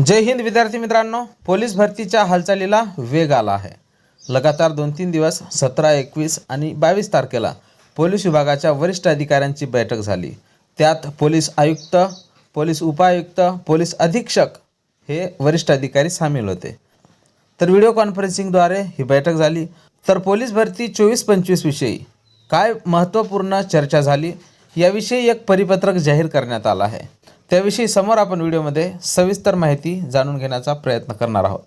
जय हिंद विद्यार्थी मित्रांनो. पोलीस भरतीच्या हालचालीला वेग आला आहे. लगातार दोन तीन दिवस सतरा एकवीस आणि बावीस तारखेला पोलीस विभागाच्या वरिष्ठ अधिकाऱ्यांची बैठक झाली. त्यात पोलीस आयुक्त पोलीस उपायुक्त पोलीस अधीक्षक हे वरिष्ठ अधिकारी सामील होते. तर व्हिडिओ कॉन्फरन्सिंगद्वारे ही बैठक झाली. तर पोलीस भरती चोवीस पंचवीस विषयी काय महत्त्वपूर्ण चर्चा झाली? याविषयी एक परिपत्रक जाहीर करण्यात आलं आहे. त्याविषयी समोर आपण व्हिडिओमध्ये सविस्तर माहिती जाणून घेण्याचा प्रयत्न करणार आहोत.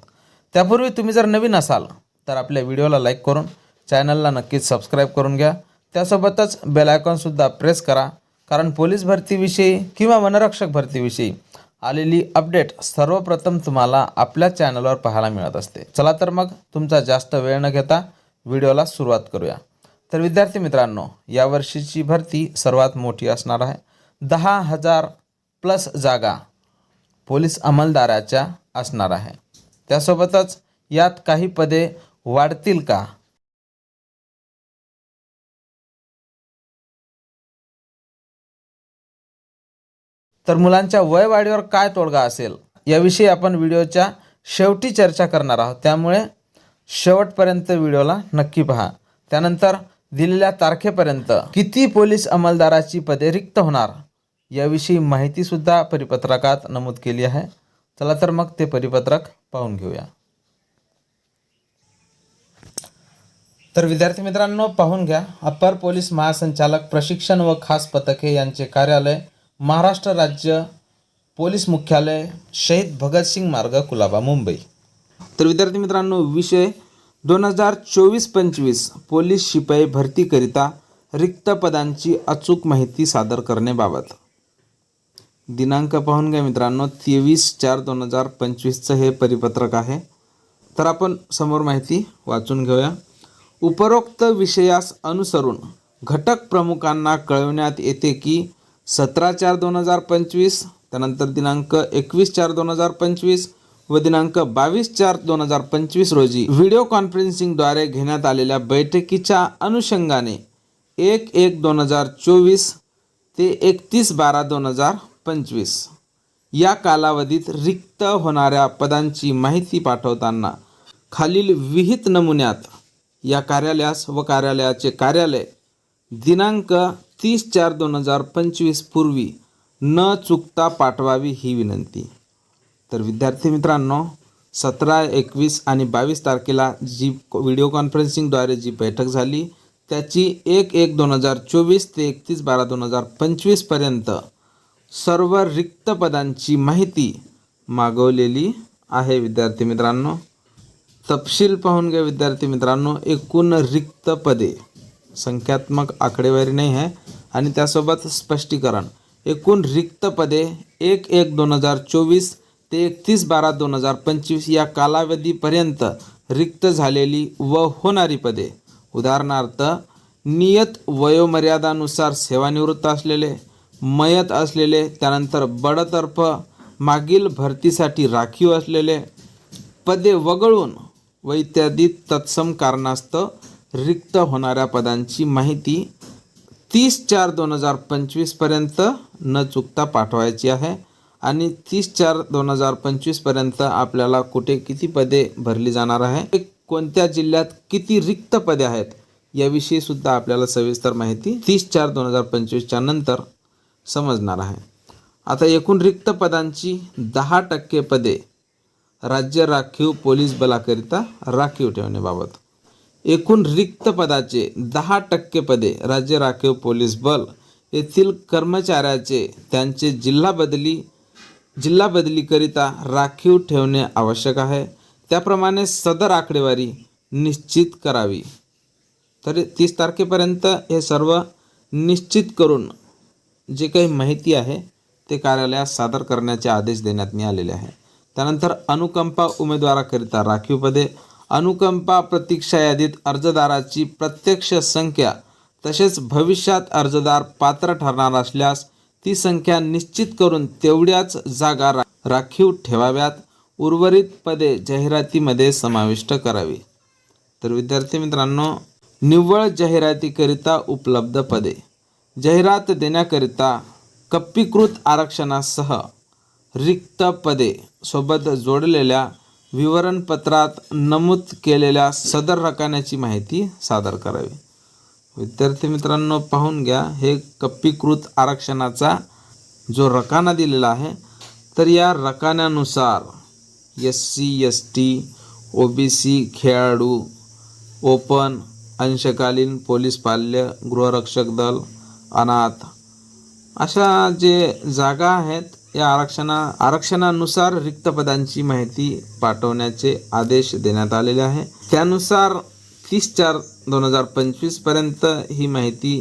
त्यापूर्वी तुम्ही जर नवीन असाल तर आपल्या व्हिडिओला लाईक करून चॅनलला नक्कीच सबस्क्राईब करून घ्या. त्यासोबतच बेल आयकॉनसुद्धा प्रेस करा कारण पोलीस भरतीविषयी किंवा वनरक्षक भरतीविषयी आलेली अपडेट सर्वप्रथम तुम्हाला आपल्या चॅनलवर पाहायला मिळत असते. चला तर मग तुमचा जास्त वेळ न घेता व्हिडिओला सुरुवात करूया. तर विद्यार्थी मित्रांनो यावर्षीची भरती सर्वात मोठी असणार आहे. दहा हजार प्लस जागा पोलीस अंमलदाराच्या असणार आहे. त्यासोबतच यात काही पदे वाढतील का? तर मुलांच्या वय वाढीवर काय तोडगा असेल? याविषयी आपण व्हिडिओच्या शेवटी चर्चा करणार आहोत. त्यामुळे शेवटपर्यंत व्हिडिओला नक्की पहा. त्यानंतर दिलेल्या तारखेपर्यंत किती पोलीस अंमलदाराची पदे रिक्त होणार? याविषयी माहितीसुद्धा परिपत्रकात नमूद केली आहे. चला तर मग ते परिपत्रक पाहून घेऊया. तर विद्यार्थी मित्रांनो पाहून घ्या. अप्पर पोलीस महासंचालक प्रशिक्षण व खास पथके यांचे कार्यालय महाराष्ट्र राज्य पोलीस मुख्यालय शहीद भगतसिंग मार्ग कुलाबा मुंबई. तर विद्यार्थी मित्रांनो विषय दोन हजार चोवीस पंचवीस पोलीस शिपाई भरतीकरिता रिक्त पदांची अचूक माहिती सादर करण्याबाबत. दिनांक पाहून घ्या मित्रांनो तेवीस चार दोन हजार पंचवीसचं हे परिपत्रक आहे. तर आपण समोर माहिती वाचून घेऊया. उपरोक्त विषयास अनुसरून घटक प्रमुखांना कळवण्यात येते की सतरा चार दोन हजार पंचवीस त्यानंतर दिनांक एकवीस चार दोन हजार पंचवीस व दिनांक बावीस चार दोन हजार पंचवीस रोजी व्हिडिओ कॉन्फरन्सिंगद्वारे घेण्यात आलेल्या बैठकीच्या अनुषंगाने एक एक दोन हजार चोवीस ते एकतीस बारा दोन हजार पंचवीस. या कालावधीत रिक्त होणाऱ्या पदांची माहिती पाठवताना खालील विहित नमुन्यात या कार्यालयास व कार्यालयाचे कार्यालय दिनांक तीस चार दोन हजार पंचवीस पूर्वी न चुकता पाठवावी ही विनंती. तर विद्यार्थी मित्रांनो सतरा एकवीस आणि बावीस तारखेला जी व्हिडिओ कॉन्फरन्सिंगद्वारे जी बैठक झाली त्याची एक एक दोन हजार चोवीस ते एकतीस बारा दोन हजार पंचवीसपर्यंत सर्व रिक्त पदांची माहिती मागवलेली आहे विद्यार्थी मित्रांनो. तपशील पाहून घ्या विद्यार्थी मित्रांनो. एकूण रिक्त पदे. संख्यात्मक आकडेवारी नाही आहे. आणि त्यासोबत स्पष्टीकरण. एकूण रिक्त पदे एक एक दोन हजार चोवीस ते एकतीस बारा दोन हजार पंचवीस या कालावधीपर्यंत रिक्त झालेली व होणारी पदे. उदाहरणार्थ नियत वयोमर्यादानुसार सेवानिवृत्त असलेले मयत असलेले त्यानंतर बडतर्फ मागील भरतीसाठी राखीव असलेले पदे वगळून व इत्यादी तत्सम कारणास्तव रिक्त होणाऱ्या पदांची माहिती तीस चार दोन हजार पंचवीसपर्यंत न चुकता पाठवायची आहे. आणि तीस चार दोन हजार पंचवीसपर्यंत आपल्याला कुठे किती पदे भरली जाणार आहे? कोणत्या जिल्ह्यात किती रिक्त पदे आहेत? याविषयी सुद्धा आपल्याला सविस्तर माहिती तीस चार दोन हजार पंचवीसच्या नंतर समजणार आहे. आता एकूण रिक्त पदांची दहा टक्के पदे राज्य राखीव पोलीस बलाकरिता राखीव ठेवण्याबाबत. एकूण रिक्त पदाचे दहा टक्के पदे राज्य राखीव पोलीस बल येथील कर्मचाऱ्याचे त्यांचे जिल्हा बदली जिल्हा बदलीकरिता राखीव ठेवणे आवश्यक आहे. त्याप्रमाणे सदर आकडेवारी निश्चित करावी. तर तीस तारखेपर्यंत हे सर्व निश्चित करून जे काही माहिती आहे ते कार्यालयात सादर करण्याचे आदेश देण्यात आलेले आहे. त्यानंतर अनुकंपा उमेदवाराकरिता राखीव पदे अनुकंपा प्रतीक्षा यादीत अर्जदाराची प्रत्यक्ष संख्या तसेच भविष्यात अर्जदार पात्र ठरणार असल्यास ती संख्या निश्चित करून तेवढ्याच जागा रा राखीव ठेवाव्यात. उर्वरित पदे जाहिरातीमध्ये समाविष्ट करावी. तर विद्यार्थी मित्रांनो निव्वळ जाहिरातीकरिता उपलब्ध पदे. जाहिरात देण्याकरिता कप्पीकृत आरक्षणासह रिक्त पदे सोबत जोडलेल्या विवरणपत्रात नमूद केलेल्या सदर रकान्याची माहिती सादर करावी. विद्यार्थी मित्रांनो पाहून घ्या हे कप्पीकृत आरक्षणाचा जो रकाना दिलेला आहे तर या रकान्यानुसार S C S T O B C खेळाडू ओपन अंशकालीन पोलीस पाल्य गृहरक्षक दल अनाथ. अशा जे जागा आहेत या आरक्षणा आरक्षणानुसार रिक्त पदांची माहिती पाठवण्याचे आदेश देण्यात आलेले आहे. त्यानुसार तीस चार दोन हजार पंचवीसपर्यंत ही माहिती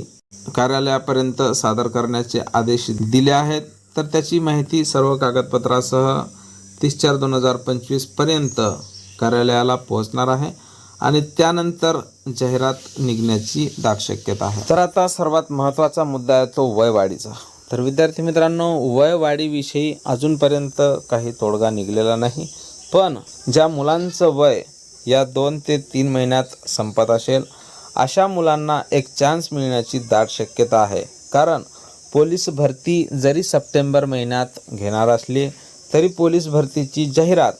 कार्यालयापर्यंत सादर करण्याचे आदेश दिले आहेत. तर त्याची माहिती सर्व कागदपत्रासह तीस चार दोन हजार पंचवीसपर्यंत कार्यालयाला पोहोचणार आहे. आणि त्यानंतर जाहिरात निघण्याची दाट शक्यता आहे. तर आता सर्वात महत्त्वाचा मुद्दा आहे तो वयवाढीचा. तर विद्यार्थी मित्रांनो वयवाढीविषयी अजूनपर्यंत काही तोडगा निघलेला नाही पण ज्या मुलांचं वय या दोन ते तीन महिन्यात संपत असेल अशा मुलांना एक चान्स मिळण्याची दाट शक्यता आहे. कारण पोलीस भरती जरी सप्टेंबर महिन्यात घेणार असली तरी पोलीस भरतीची जाहिरात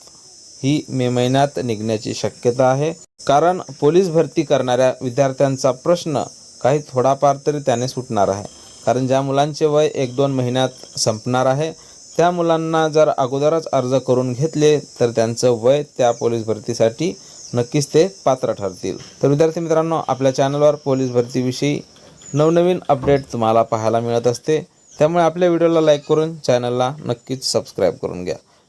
ही मे महिन्यात निघण्याची शक्यता आहे. कारण पोलीस भरती करणाऱ्या विद्यार्थ्यांचा प्रश्न काही थोडाफार तरी त्याने सुटणार आहे. कारण ज्या मुलांचे वय एक दोन महिन्यात संपणार आहे त्या मुलांना जर अगोदरच अर्ज करून घेतले तर त्यांचं वय त्या पोलीस भरतीसाठी नक्कीच ते पात्र ठरतील. तर विद्यार्थी मित्रांनो आपल्या चॅनलवर पोलीस भरतीविषयी नवनवीन अपडेट तुम्हाला पाहायला मिळत असते. त्यामुळे आपल्या व्हिडिओला लाईक करून चॅनलला नक्कीच सबस्क्राईब करून घ्या.